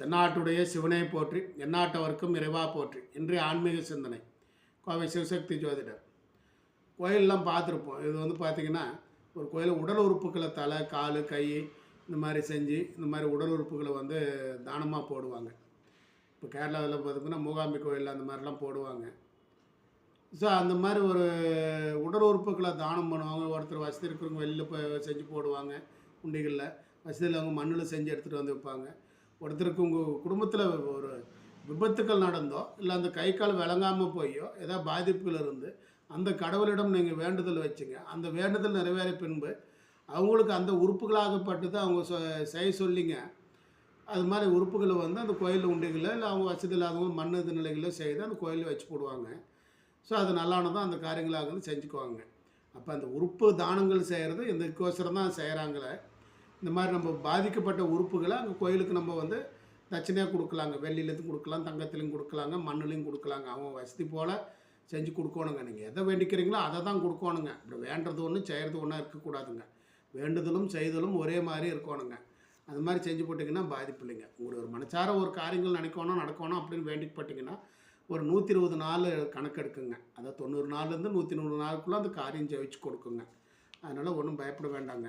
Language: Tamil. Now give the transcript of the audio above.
தென்னாட்டுடைய சிவனை போற்றி எந்நாட்டவர்க்கும் இறைவா போற்றி இன்றைய ஆன்மீக சிந்தனை. கோவை சிவசக்தி ஜோதிடர். கோயிலெலாம் பார்த்துருப்போம். இது வந்து பார்த்திங்கன்னா ஒரு கோயில் உடல் உறுப்புகளை தலை கால் கை இந்த மாதிரி செஞ்சு இந்த மாதிரி உடல் உறுப்புகளை வந்து தானமாக போடுவாங்க. இப்போ கேரளாவில் பார்த்திங்கன்னா மூகாம்பி கோயில் அந்த மாதிரிலாம் போடுவாங்க. ஸோ அந்த மாதிரி ஒரு உடல் உறுப்புகளை தானம் பண்ணுவாங்க. ஒருத்தர் வசதி இருக்கிறவங்க வெளியில் போய் செஞ்சு போடுவாங்க. உண்டிகளில் வசதியில் அவங்க மண்ணில் செஞ்சு எடுத்துகிட்டு வந்து வைப்பாங்க. ஒருத்தருக்கு உங்கள் குடும்பத்தில் ஒரு விபத்துக்கள் நடந்தோ இல்லை அந்த கை கால் விளங்காமல் போயோ ஏதாவது பாதிப்புகள் இருந்து அந்த கடவுளிடம் நீங்கள் வேண்டுதல் வச்சுங்க. அந்த வேண்டுதல் நிறைவேறிய பின்பு அவங்களுக்கு அந்த உறுப்புகளாகப்பட்டது அவங்க செய்ய சொல்லிங்க. அது மாதிரி உறுப்புகளை வந்து அந்த கோயில் உண்டிகளில் இல்லை அவங்க வசதி இல்லாதவங்க மண் இது நிலைகளில் செய்து அந்த கோயிலில் வச்சு போடுவாங்க. ஸோ அது நல்லானதும் அந்த காரியங்களாக வந்து செஞ்சுக்குவாங்க. அப்போ அந்த உறுப்பு தானங்கள் செய்கிறது இந்த கோசரம் தான் செய்கிறாங்களே இந்த மாதிரி நம்ம பாதிக்கப்பட்ட உறுப்புகளை அங்கே கோயிலுக்கு நம்ம வந்து தட்சணையாக கொடுக்கலாங்க. வெள்ளியிலேருந்து கொடுக்கலாம் தங்கத்துலேயும் கொடுக்கலாங்க மண்ணுலேயும் கொடுக்கலாங்க. அவன் வசதி போல் செஞ்சு கொடுக்கணுங்க. நீங்கள் எதை வேண்டிக்கிறீங்களோ அதை தான் கொடுக்கணுங்க. இப்படி வேண்டது ஒன்று செய்கிறது ஒன்றா இருக்கக்கூடாதுங்க. வேண்டுதலும் செய்தலும் ஒரே மாதிரி இருக்கணுங்க. அது மாதிரி செஞ்சு போட்டிங்கன்னா பாதிப்பு இல்லைங்க. உங்களுக்கு ஒரு மனசார ஒரு காரியங்கள் நினைக்கணும் நடக்கணும் அப்படின்னு வேண்டிப்பட்டிங்கன்னா ஒரு நூற்றி இருபது நாள் கணக்கு எடுக்குங்க. அதாவது தொண்ணூறு நாள்லேருந்து நூற்றி நூறு நாளுக்குள்ளே அந்த காரியம் ஜெயிச்சு கொடுக்குங்க. அதனால் ஒன்றும் பயப்பட வேண்டாங்க.